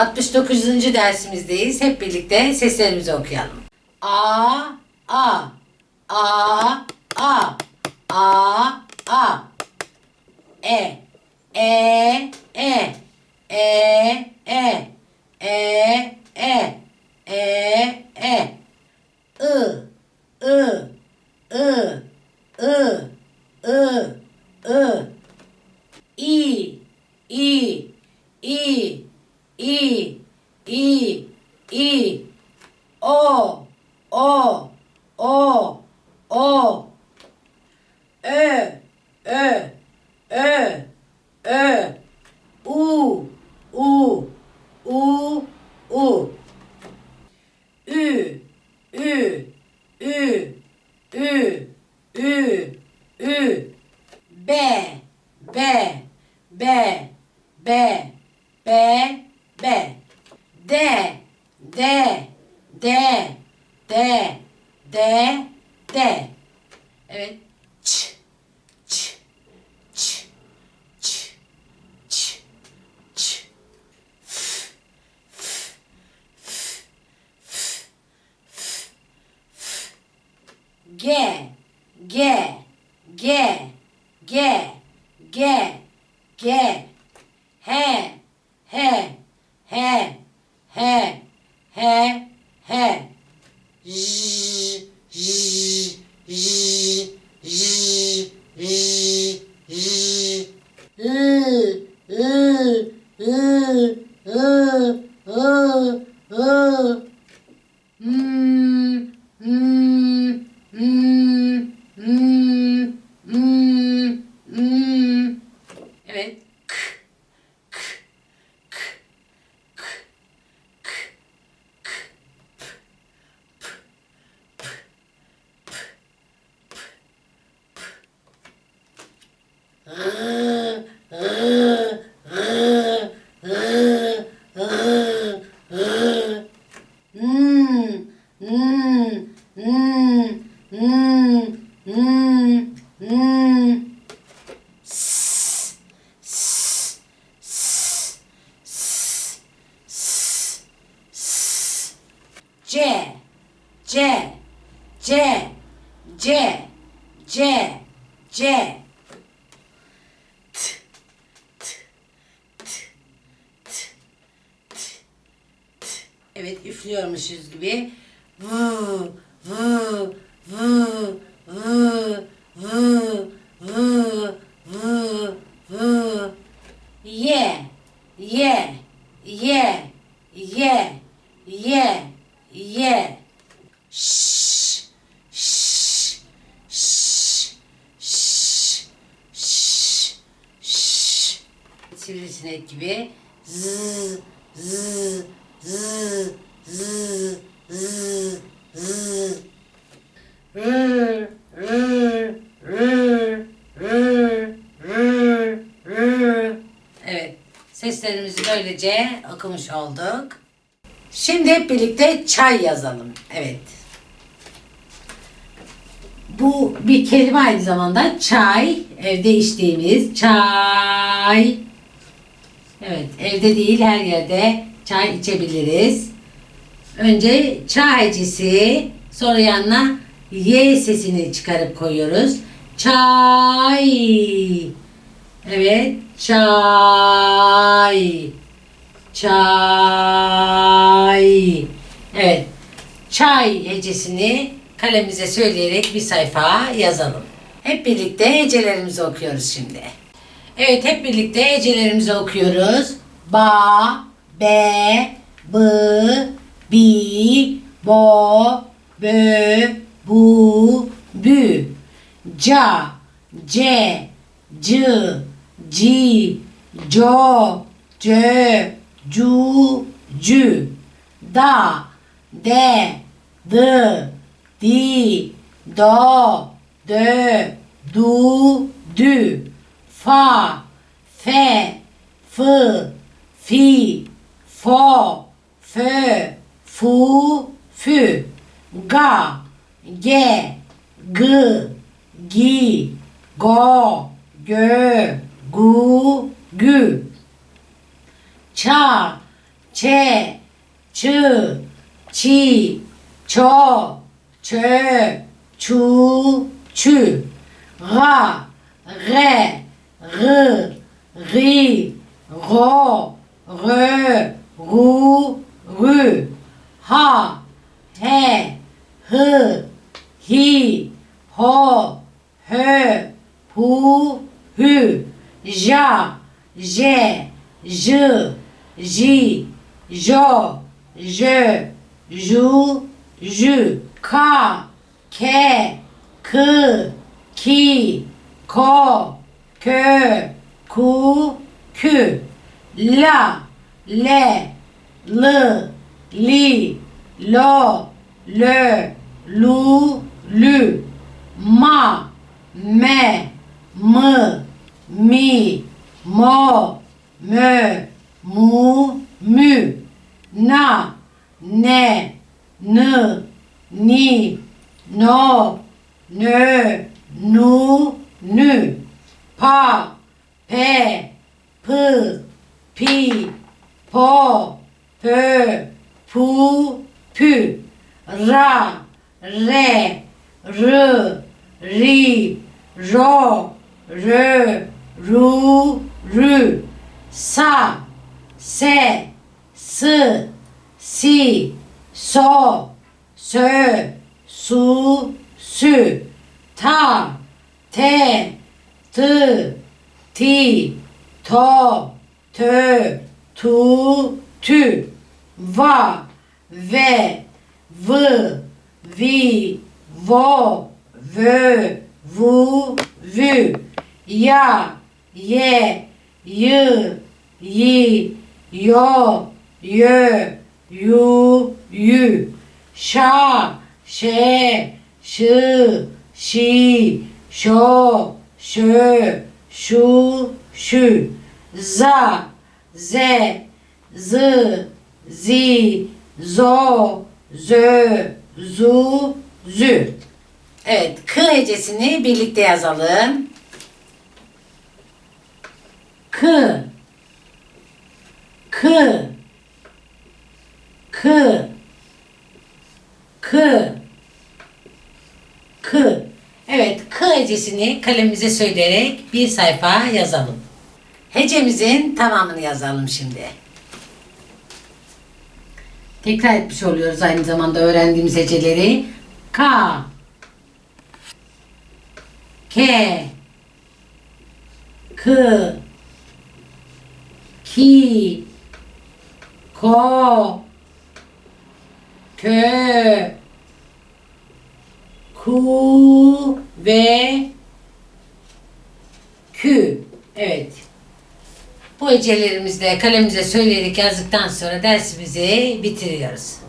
69. dersimizdeyiz. Hep birlikte seslerimizi okuyalım. A, A, A, A, A, A. E, E, E, E, E, E, E, E, E. I, I, I, I, I, I. 이, 이, 어, 어, 어, 어, 에, 에, 에, 에, 우, 우, 우, 우, 유, D, D, D, D, D. Evet. Ç, ç, ç, ç, ç, ç. G, G, G, G, G, G. H, H, H, H, है है Mm. n, n, n, n, s, s, s, s, s, s, c, c, c, c, c, c, Evet üflüyormuşuz gibi. Vuuu vı, vı, vı, vı, vı, vı, vı. Ye, ye, ye, ye, ye, ye. Şş, şş, şş, şş, şş, şş. Sivrisinek gibi z z z z z Evet, seslerimizi böylece okumuş olduk. Şimdi hep birlikte çay yazalım. Evet. Bu bir kelime aynı zamanda çay, evde içtiğimiz çay. Evet, evde değil her yerde çay içebiliriz. Önce çay hecesi, sonra yanına y sesini çıkarıp koyuyoruz. Çay. Evet, çay. Çay. Evet, çay hecesini kalemize söyleyerek bir sayfa yazalım. Hep birlikte hecelerimizi okuyoruz şimdi. Evet hep birlikte hecelerimizi okuyoruz. Ba, be, bı, bi, bo, bö, bu, bü. Ca, ce, cı, ci, co, cö, cu, cü. Da, de, dı, di, do, dö, du, dü. Fa, fe, fı, fi, fo, fö, fu, fu, ga, ge, g, gi, go, gö, gu, gü. 차, 체, 츠, 치, 저, 죄, 주, 추, 라, 레, 르, 리, 로, 르, 루, 르. Ha, he, hı, hi, ho, hö, hu, hü, ja, je, j, ji, jo, jö, ju, jü, ka, ke, kı, ki, ko, kö, ku, kü, la, le, lı, li, lo, lö, lu, lü, ma, me, mı, mi, mo, mö, mu, mü, na, ne, nı, ni, no, nö, nu, nü, pa, pe, pı, pi, po, pö, pou, pu, ra, ré, re, ri, jo, je, rou, ru, sa, se, se, si, so, se, su, su, ta, te, te, ti, to, te, tu, tu. Va, ve, vı, vi, vo, vö, vu, vü, ya, ye, yı, yi, yo, yö, yu, yü, şa, şe, şı, şi, şo, şö, şu, şü, za, ze, zı, zi, zo, zö, zu, zü. Evet, k hecesini birlikte yazalım. K, k, k, k, k. Evet, k hecesini kalemimize söyleyerek bir sayfa yazalım. Hecemizin tamamını yazalım şimdi. Tekrar etmiş oluyoruz aynı zamanda öğrendiğimiz heceleri. K, K, K, Ki, Ko, Kö, Ku ve Kü. Evet. Bu hecelerimizde kalemimize söyleyerek yazdıktan sonra dersimizi bitiriyoruz.